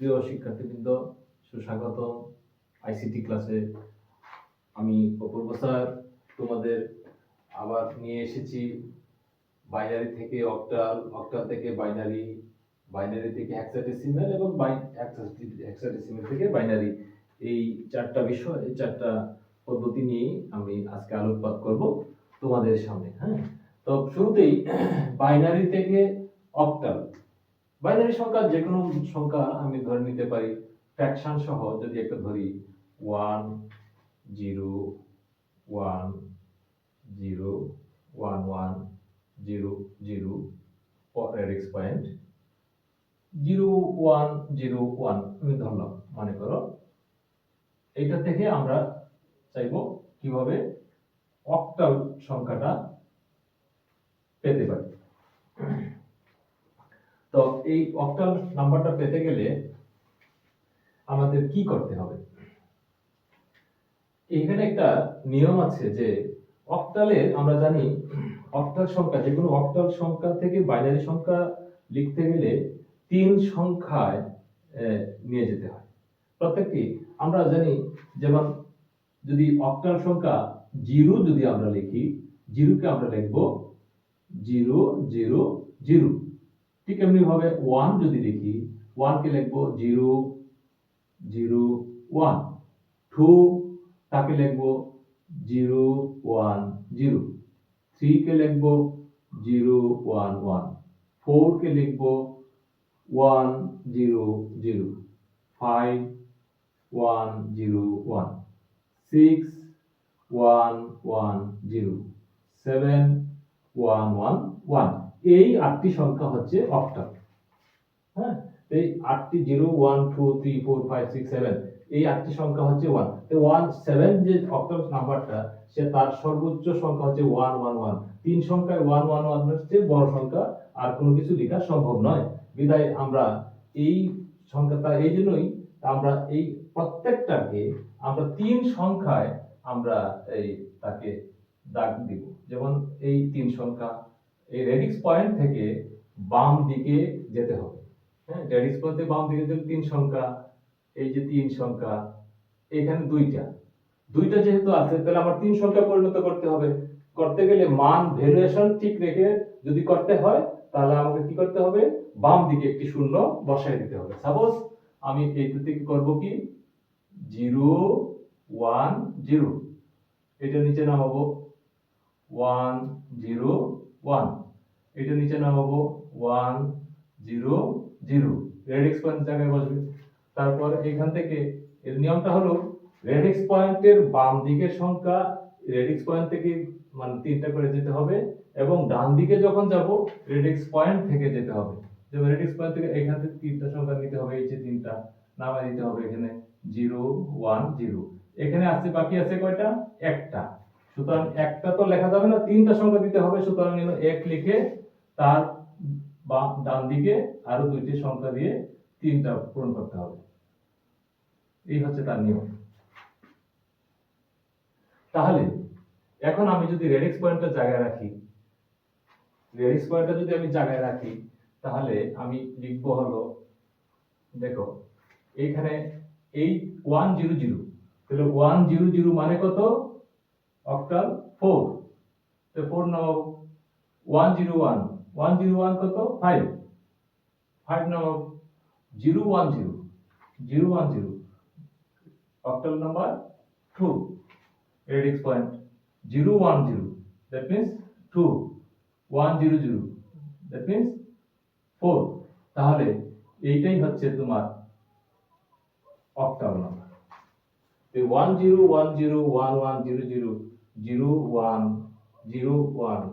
প্রিয় শিক্ষার্থীবৃন্দ, সুস্বাগতম আইসিটি ক্লাসে আমি অপূর্ব স্যার, তোমাদের আবার নিয়ে এসেছি বাইনারি থেকে অক্টাল অক্টাল থেকে বাইনারি বাইনারি থেকে হেক্সাডেসিমাল এবং হেক্সাডেসিমাল থেকে বাইনারি এই চারটা বিষয়, এই চারটা পদ্ধতি নিয়ে আমি আজকে আলোকপাত করব তোমাদের সামনে হ্যাঁ? তো শুরুতেই বাইনারি থেকে অক্টাল বাইনারি সংখ্যা যে কোনো সংখ্যা আমি ধরে নিতে পারি। ফ্র্যাকশন সহ যদি একটা ধরি one zero one zero one one zero zero radix point zero one zero one আমি ধরলাম। মনে করো, এইটা থেকে আমরা চাইব কীভাবে অক্টাল সংখ্যাটা পেতে পারি। তো এই অক্টাল নাম্বারটা পেতে গেলে আমাদের কি করতে হবে? এখানে একটা নিয়ম আছে যে অক্টালে আমরা জানি অক্টাল সংখ্যা, যে কোনো অক্টাল সংখ্যা থেকে বাইনারি সংখ্যা লিখতে গেলে তিন সংখ্যায় নিয়ে যেতে হয়। প্রত্যেকটি, আমরা জানি যেমন যদি অক্টাল সংখ্যা জিরো যদি আমরা লিখি, জিরোকে আমরা লিখব জিরো জিরো জিরো। ঠিক এমনি ভাবে ওয়ান যদি লিখি ওয়ানকে লিখব জিরো জিরো ওয়ান টু তাকে লিখব জিরো ওয়ান জিরো থ্রিকে লিখব জিরো ওয়ান ওয়ান ফোরকে লিখব one zero zero five one zero one six one one zero seven one one one এই আটটি সংখ্যা হচ্ছে অক্টাল হ্যাঁ? এই আটটি zero, one, two, three, four, five, six, seven, এই আটটি সংখ্যা হচ্ছে ওয়ান। ওয়ান, সেভেন যে অক্টাল নাম্বারটা, সে তার সর্বোচ্চ সংখ্যা হচ্ছে ওয়ান ওয়ান ওয়ান। তিন সংখ্যায় ওয়ান ওয়ান ওয়ান হচ্ছে বড় সংখ্যা, আর কোনো কিছু লেখা সম্ভব নয়। বিধায় আমরা এই সংখ্যাটা, এই জন্যই আমরা এই প্রত্যেকটাকে, আমরা তিন সংখ্যায় আমরা এই তাকে দাগ দিব। যেমন এই তিন সংখ্যা এই রেডিক্স পয়েন্ট থেকে বাম দিকে যেতে হবে। হ্যাঁ রেডিক্স পয়েন্ট থেকে বাম দিকে যদি তিন সংখ্যা, এই যে তিন সংখ্যা, এখানে দুইটা। দুইটা যেহেতু আছে, তাহলে আমার তিন সংখ্যা পরিণত করতে হবে। করতে গেলে মান ভ্যালুয়েশন ঠিক রেখে যদি করতে হয়, তাহলে আমাকে কি করতে হবে? বাম দিকে একটি শূন্য বসায় দিতে হবে। সাপোজ আমি এইটা থেকে করব কি? Zero, one, zero. এটা নিচে নামাবো। ওয়ান, জিরো ওয়ান এটা নিচে নামাবো one zero zero radix point জায়গায় বসবে। তারপর এখান থেকে এর নিয়মটা হলো রেডিক্স পয়েন্টের বাম দিকের সংখ্যা রেডিক্স পয়েন্ট থেকে মানে তিনটা করে যেতে হবে এবং ডান দিকে যখন যাব রেডিক্স পয়েন্ট থেকে যেতে হবে। যেমন রেডিক্স পয়েন্ট থেকে এখান থেকে তিনটা সংখ্যা নিতে হবে, এই যে তিনটা নামা দিতে হবে এখানে। জিরো ওয়ান জিরো এখানে আসছে, বাকি আছে কয়টা? একটা। সুতরাং একটা তো লেখা যাবে না, তিনটা সংখ্যা দিতে হবে, সুতরাং এক লিখে তার বা ডান দিকে আরও দুইটি সংখ্যা দিয়ে তিনটা পূরণ করতে হবে। এই হচ্ছে তার নিয়ম। তাহলে, এখন আমি যদি রেডিক্স পয়েন্টটা জায়গায় রাখি রেডিক্স পয়েন্টটা যদি আমি জায়গায় রাখি, তাহলে আমি লিখব হলো, দেখো, এইখানে এই ওয়ান জিরো জিরো তাহলে ওয়ান জিরো জিরো মানে কত? Octal four. তো ফোর নামাবো one zero one one zero one কত? ফাইভ ফাইভ নামাবো zero one zero zero one zero octal number 2 radix point 010 that means 2 100 that means 4 তাহলে এইটাই হচ্ছে তোমার অক্টাল নাম্বার। এই 101011000101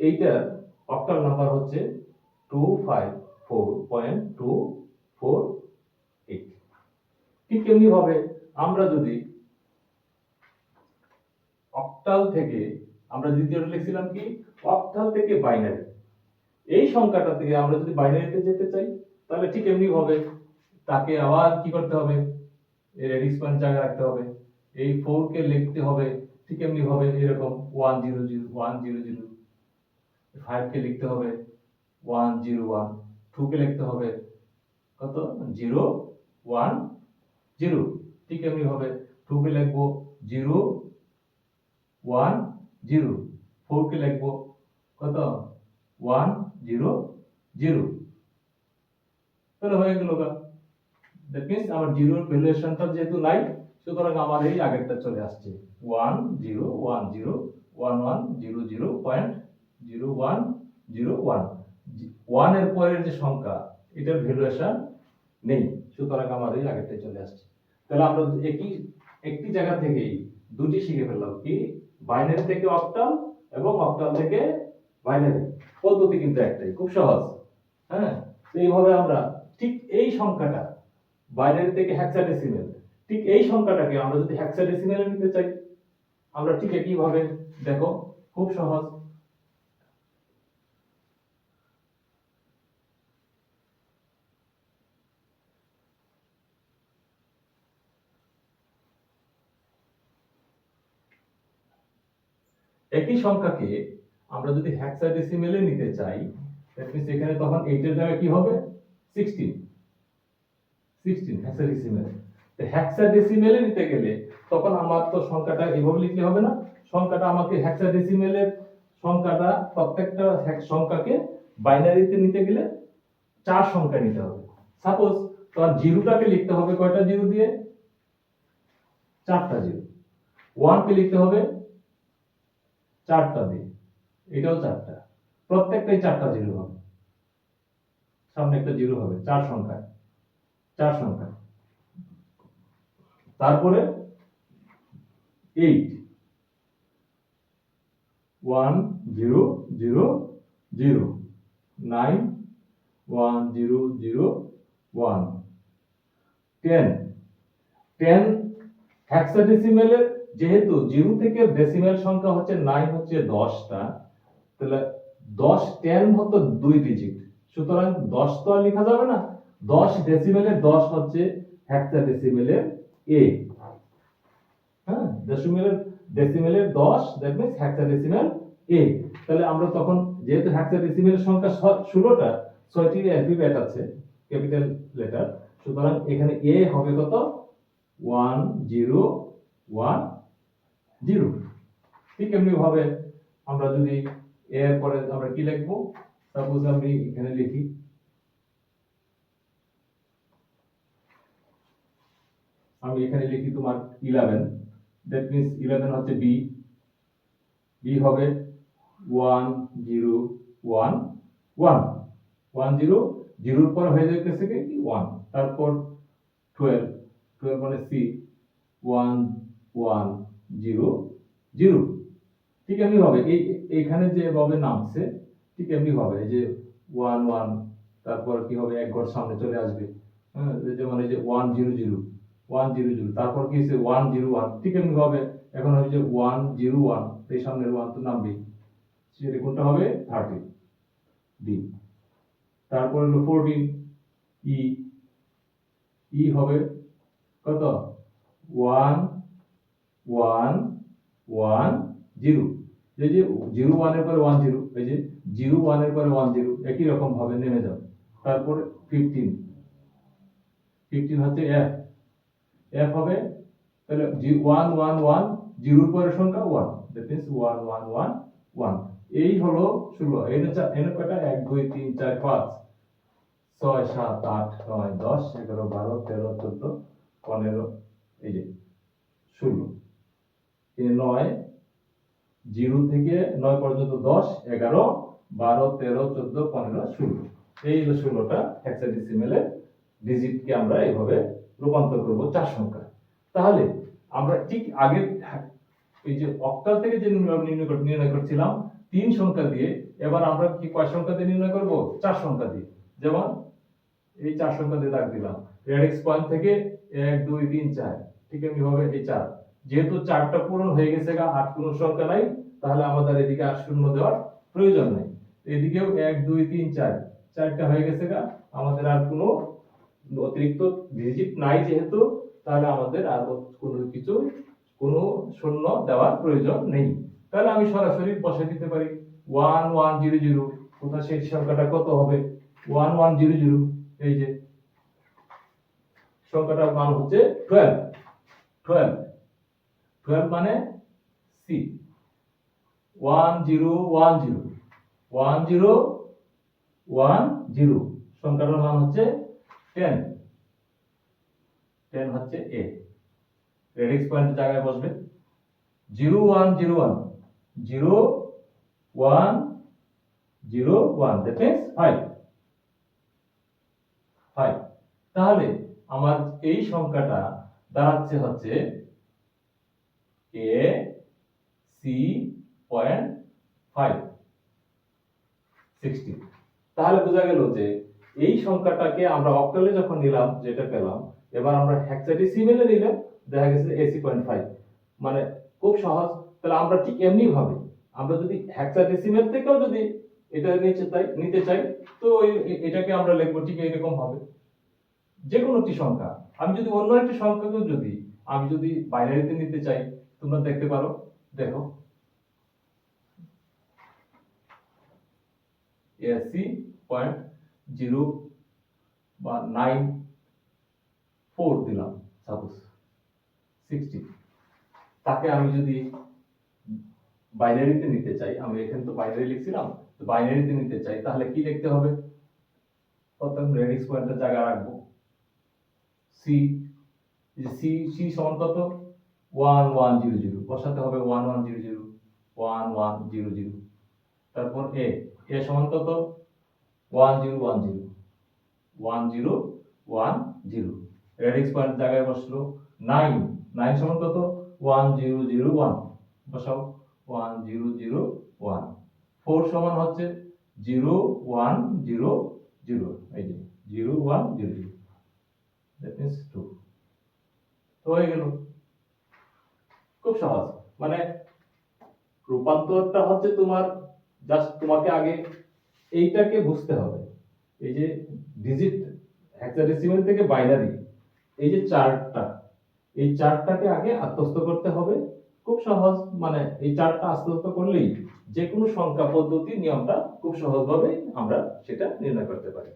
এইটার অক্টাল নাম্বার হচ্ছে 254.248 ঠিক তেমনি ভাবে আমরা যদি অক্টাল থেকে, আমরা দ্বিতীয়টা লিখছিলাম কি? অক্টাল থেকে বাইনারি। এই সংখ্যাটা থেকে আমরা যদি বাইনারিতে যেতে চাই, তাহলে ঠিক এমনি ভাবে তাকে আবার কি করতে হবে? রেডিক্স পয়েন্ট জায়গায় রাখতে হবে। এই ফোর কে লিখতে হবে। ঠিক এমনি ভাবে এরকম one zero zero one zero zero five কে লিখতে হবে ওয়ান জিরো ওয়ান টু কে লিখতে হবে কত? জিরো ওয়ান জিরো ঠিক এমনি হবে। টু কে লিখব জিরো ওয়ান জিরো ফোর কে লিখব কত? ওয়ান জিরো জিরো তাহলে হয়ে গেল দ্যাট মিনস আমার জিরোর ভ্যালুয়েশনটা যেহেতু নাই সুতরাং আমার এই আগেরটা চলে আসছে। One zero one zero one one zero zero point zero one zero one. ওয়ানের পরের যে সংখ্যা, এটার ভ্যালুয়েশন নেই। সুতরাং আমার এই আগেরটা চলে আসছে। তাহলে আমরা একই, একটি জায়গা থেকেই দুটি শিখে ফেললাম কি? বাইনারি থেকে অক্টাল এবং অক্টাল থেকে বাইনারি। পদ্ধতি কিন্তু একটাই, খুব সহজ। হ্যাঁ? তো এইভাবে আমরা ঠিক এই সংখ্যাটা বাইনারি থেকে হেক্সাডেসিমেল ঠিক এই সংখ্যাটাকে আমরা যদি হেক্সাডেসিমেলে নিতে চাই, আমরা ঠিক একইভাবে দেখো, খুব সহজ। একই সংখ্যাকে আমরা যদি হেক্সাডেসিমেলে নিতে চাই এখানে তখন এইটের জায়গায় কি হবে? সিক্সটিন সিক্সটিন হেক্সাডেসিমেলে তো হেক্সাডেসিমেলে নিতে গেলে তখন আমার তো সংখ্যাটা এভাবে লিখলে হবে না। সংখ্যাটা আমাকে হেক্সাডেসিমেলের সংখ্যাটা প্রত্যেকটা সংখ্যাকে বাইনারিতে নিতে গেলে চার সংখ্যা নিতে হবে। সাপোজ তোমার জিরোটাকে লিখতে হবে কয়টা জিরো দিয়ে? চারটা জিরো। ওয়ানকে লিখতে হবে চারটা দিয়ে। এটাও চারটা। প্রত্যেকটাই চারটা জিরো হবে। সামনে একটা জিরো হবে, চার সংখ্যায় চার সংখ্যা। তারপরে eight one zero zero zero nine one zero zero one ten ten হেক্সাডেসিমেলের যেহেতু জিরো থেকে ডেসিমেল সংখ্যা হচ্ছে নাইন হচ্ছে দশটা, তাহলে দশ টেন হতো দুই ডিজিট সুতরাং দশ তো আর লেখা যাবে না। দশ ডেসিমেলের দশ হচ্ছে হেক্সাডেসিমেলের এ হ্যাঁ ডেসিমেলের ডেসিমেলের দশ দ্যাট মিনস হেক্সাডেসিমেল এ তাহলে আমরা তখন, যেহেতু হেক্সাডেসিমেলের সংখ্যা ষোলোটা, ছয়টি অ্যালফাবেট আছে ক্যাপিটাল লেটার সুতরাং এখানে এ হবে কত? ওয়ান জিরো ওয়ান জিরো ঠিক এমনি ভাবে আমরা যদি এর পরে আমরা কি লিখব? সাপোজ আমি এখানে লিখি আমি এখানে লিখি তোমার ইলেভেন দ্যাট মিনস ইলেভেন হচ্ছে বি বি হবে one zero one one one zero জিরোর পর হয়ে যাইতেছে কি? ওয়ান তারপর টুয়েলভ টুয়েলভ মানে C one one zero zero ঠিক এমনি হবে। এই, এইখানে যে ভাবে নামছে, ঠিক এমনি হবে। এই যে ওয়ান ওয়ান তারপর কি হবে? এক ঘর সামনে চলে আসবে। হ্যাঁ যেমন এই যে one zero zero one zero zero তারপর কি হয়েছে? ওয়ান জিরো ওয়ান ঠিক এমনি হবে। এখন হবে যে ওয়ান জিরো ওয়ান এই সামনের ওয়ান তো নামবেই। সেটা কোনটা হবে? থার্টি ডি তারপর হলো ফোরটিন ই ই হবে কত? ওয়ান ওয়ান ওয়ান জিরো এই যে জিরো ওয়ানের পরে ওয়ান জিরো এই যে জিরো ওয়ানের পরে ওয়ান জিরো একই রকম ভাবে নেমে যাও তারপরে ফিফটিন ফিফটিন হচ্ছে এফ এফ হবে, তাহলে ওয়ান ওয়ান ওয়ান জিরোর পরের সংখ্যা one that means one one one one এই হলো ষোলো। এনে এনে কয়টা? এক, দুই, তিন, চার, পাঁচ। ছয়, সাত, আট, নয়, দশ, এগারো, বারো, তেরো, চোদ্দ, পনেরো, এই যে ষোলো। নয় জিরো থেকে নয় পর্যন্ত দশ, এগারো, বারো, তেরো, চোদ্দ, পনেরো, ষোলো। এই হলো ষোলোটা হেক্সাডেসিমেলের ডিজিটকে আমরা এইভাবে রূপান্তর করব চার সংখ্যা। তাহলে আমরা ঠিক আগের এই যে অক্টাল থেকে যে নির্ণয় করছিলাম, তিন সংখ্যা দিয়ে এবার আমরা কি কয় সংখ্যা দিয়ে নির্ণয় করব? চার সংখ্যা দিয়ে। যেমন এই চার সংখ্যা দিয়ে দাগ দিলাম। রেডিক্স পয়েন্ট থেকে এক, দুই, তিন, চার। ঠিক এমনি ভাবে এই চার। যেহেতু চারটা পূরণ হয়ে গেছে গা, আট পূরণ সংখ্যা নাই, তাহলে আমাদের এদিকে আর শূন্য দেওয়ার প্রয়োজন নেই। এদিকেও এক, দুই, তিন, চার। চারটা হয়ে গেছে গা, আমাদের আর কোনো অতিরিক্ত ডিজিট নাই যেহেতু, তাহলে আমাদের আর কোনো কিছু, কোনো শূন্য দেওয়ার প্রয়োজন নেই। তাহলে আমি সরাসরি বসে দিতে পারি। ওয়ান ওয়ান জিরো জিরো কোথায় সেই সংখ্যাটা কত হবে? ওয়ান ওয়ান জিরো জিরো এই যে সংখ্যাটার মান হচ্ছে টুয়েলভ টুয়েলভ টুয়েলভ মানে C one zero one zero one zero one zero সংখ্যাটার মান হচ্ছে টেন টেন হচ্ছে এ রেডিক্স পয়েন্ট জায়গায় বসবে। Zero one zero one zero one zero one that means five five তাহলে আমার এই সংখ্যাটা দাঁড়াচ্ছে হচ্ছে A C point five sixty তাহলে বোঝা গেল যে এই সংখ্যাটাকে আমরা অক্টালে যখন নিলাম, যেটা পেলাম, এবার আমরা হেক্সাডেসিমেলে নিলাম দেখা গেছে এসি পয়েন্ট ফাইভ মানে খুব সহজ। তাহলে আমরা ঠিক এমনি ভাবে আমরা যদি হেক্সাডেসিমেল থেকেও যদি এটা নিতে চাই নিতে চাই, তো এটাকে আমরা লিখব, ঠিক এরকম হবে। যে কোনো একটি সংখ্যা। আমি যদি অন্য একটি সংখ্যাকেও যদি, আমি যদি বাইনারিতে নিতে চাই, তোমরা দেখতে পারো, দেখো। এসি পয়েন্ট জিরো বা নাইন ফোর দিলাম সাপোজ সিক্সটি তাকে আমি যদি বাইনারিতে নিতে চাই, আমি এখানে তো বাইনারি লিখছিলাম, তো বাইনারিতে নিতে চাই, তাহলে কি লিখতে হবে? প্রথম রেডিক্স পয়েন্টের জায়গা রাখব। সি সি সি সমান কত? ওয়ান ওয়ান জিরো জিরো বসাতে হবে one one zero zero one one zero zero তারপর এ এ সমান কত? One zero one zero one zero one zero radix point জায়গায় বসল। নাইন নাইন সমান কত? ওয়ান জিরো জিরো ওয়ান বসাও। One zero zero one four সমান হচ্ছে জিরো ওয়ান জিরো জিরো এই যে zero one zero zero that means two তো হয়ে গেল। খুব সহজ। মানে রূপান্তরটা হচ্ছে তোমার জাস্ট তোমাকে আগে এইটাকে বুঝতে হবে। এই যে ডিজিট হেক্সাডেসিমাল থেকে বাইনারি এই যে চার্টটা এই চার্টটাকে আগে আত্মস্থ করতে হবে। খুব সহজ মানে এই চার্টটা আত্মস্থ করলেই যে কোনো সংখ্যা পদ্ধতি নিয়মটা খুব সহজভাবে আমরা সেটা নির্ণয় করতে পারি।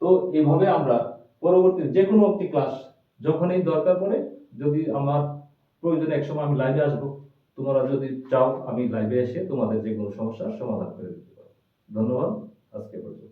তো এইভাবে আমরা পরবর্তী যে কোনো একটি ক্লাস যখনই দরকার পড়ে, যদি আমার প্রয়োজনে একসময় আমি লাইভে আসব, তোমরা যদি চাও আমি লাইভে এসে তোমাদের যে কোনো সমস্যার সমাধান করে পারব ধন্যবাদ আজকে পর্যন্ত।